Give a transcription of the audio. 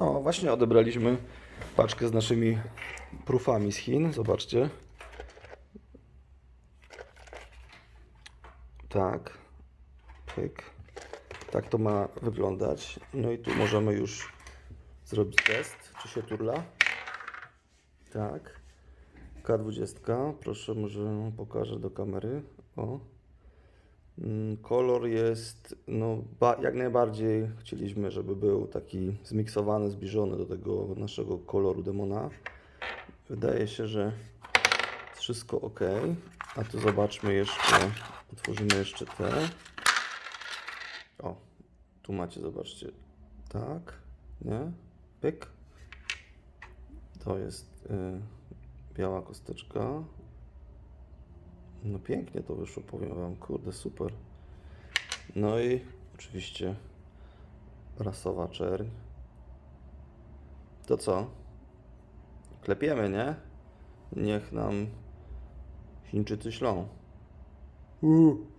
No, właśnie odebraliśmy paczkę z naszymi prufami z Chin. Zobaczcie. Tak. Pyk. Tak to ma wyglądać. No i tu możemy już zrobić test, czy się turla. Tak. K20. Proszę, może pokażę do kamery. O. Mm, Kolor jest, no, jak najbardziej chcieliśmy, żeby był taki zmiksowany, zbliżony do tego naszego koloru demona. Wydaje się, że wszystko ok. A tu zobaczmy jeszcze, otworzymy jeszcze te. O, tu macie, zobaczcie. Tak, nie? Pyk. To jest y, biała kosteczka. No pięknie to wyszło, powiem Wam, kurde, super. No i oczywiście rasowa czerń. To co? Klepiemy, nie? Niech nam Chińczycy ślą. Uuu.